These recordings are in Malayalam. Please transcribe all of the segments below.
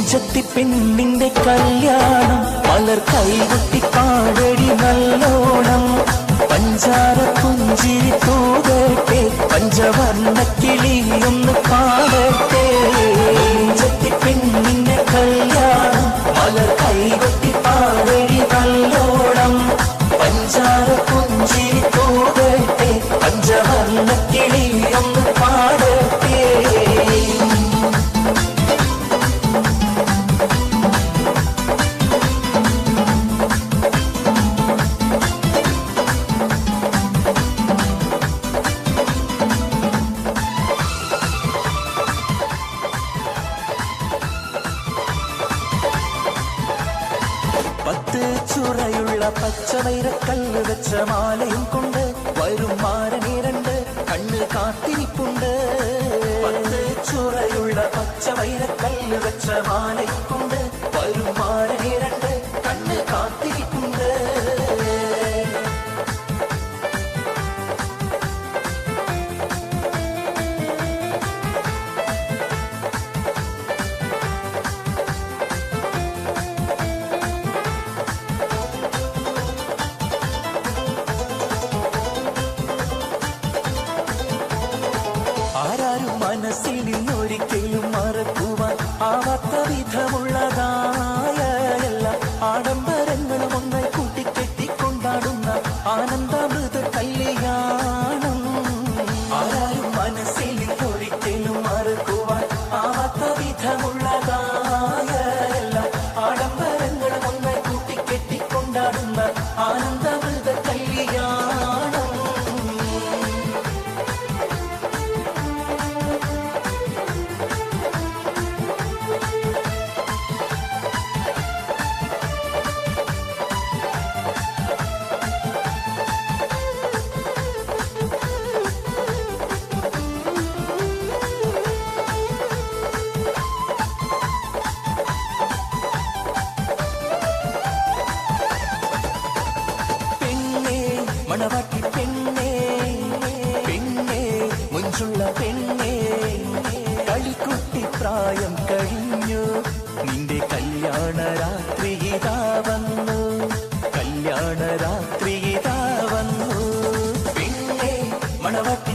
തുഞ്ചത്തി പെണ്ണിന്റെ കല്യാണം. മലർ കൈകൊട്ടി പാടടി നല്ലോണം. പഞ്ചാര പുഞ്ചിരി തൂകട്ടെ പഞ്ചവർണ കിളി ഒന്ന് പാടട്ടെ. തുഞ്ചത്തി പെണ്ണിന്റെ കല്യാണം. മലർ കൈകൊട്ടി പാടടി നല്ലോണം. പഞ്ചാര പത്ത് ചുറയുള്ള പച്ചവൈരക്കല്ല് വെച്ച മാലയും കൊണ്ട് വരും മാരനീരണ്ട് കണ്ണ് കാത്തിരിപ്പുണ്ട് പത്ത് ചുറയുള്ള പച്ചവൈരക്കല്ല് വെച്ച മാലയും കൊണ്ട് വരും മാരനീരണ്ട് മറക്കുവാൻ ആവാത്ത മുഞ്ചുള്ള പെണ്ണേ കളിക്കുട്ടി പ്രായം കഴിഞ്ഞു. നിന്റെ കല്യാണ രാത്രി ഇതാ വന്നു. കല്യാണ രാത്രി ഇതാ വന്നു. പെണ്ണേ മണവാട്ടി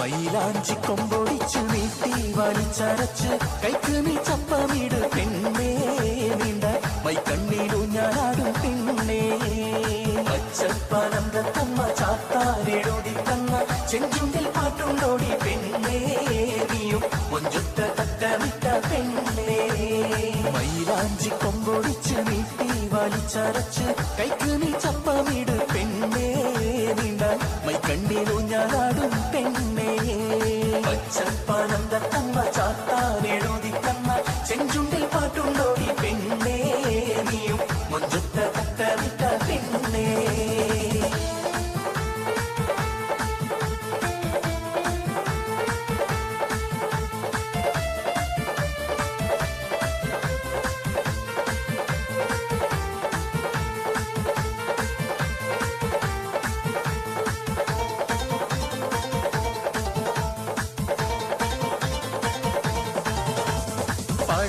മൈലാഞ്ചി കൊമ്പൊടിച്ചു നീട്ടി വലിച്ചരച്ച് കൈക്ക് നീ ചപ്പമിട് പെണ്ണേ നീണ്ട മൈക്കണ്ണിലു ഞാനാടും പെണ്ണേ പച്ചപ്പനന്തത്തമ്മ ചാത്താരെഴുതി തന്ന ചെഞ്ചുണ്ടിൽ പാട്ടുണ്ടോടി പെണ്ണേ നീയും മൊഞ്ചുത്ത തട്ടമിട്ട പെണ്ണേ. മൈലാഞ്ചി കൊമ്പൊടിച്ചു നീട്ടി വലിച്ചരച്ച് കൈക്ക് നീ ചപ്പമിട് പെണ്ണേ നീണ്ട മൈക്കണ്ണിലു ഞാനാടും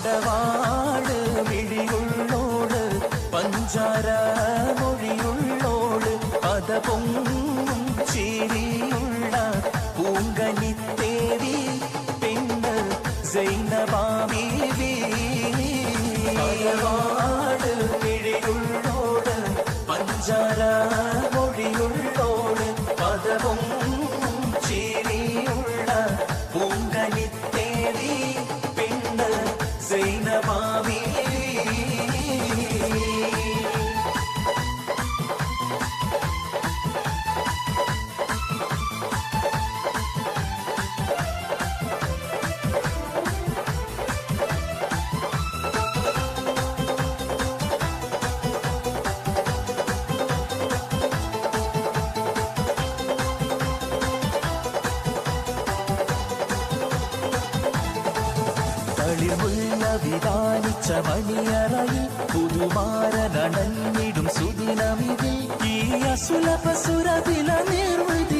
പടവാട് മിഴിയുള്ളോട് പഞ്ചാര മൊഴിയുള്ളോട് പദ ചിരിയുള്ള കളിർമുള്ള വിധാനിച്ച മണിയറയിൽ പുതുമാരനണഞ്ഞിടും സുദിനമിതിൽ ഈ അസുലഭ സുരതില നിർവൃതിയിൽ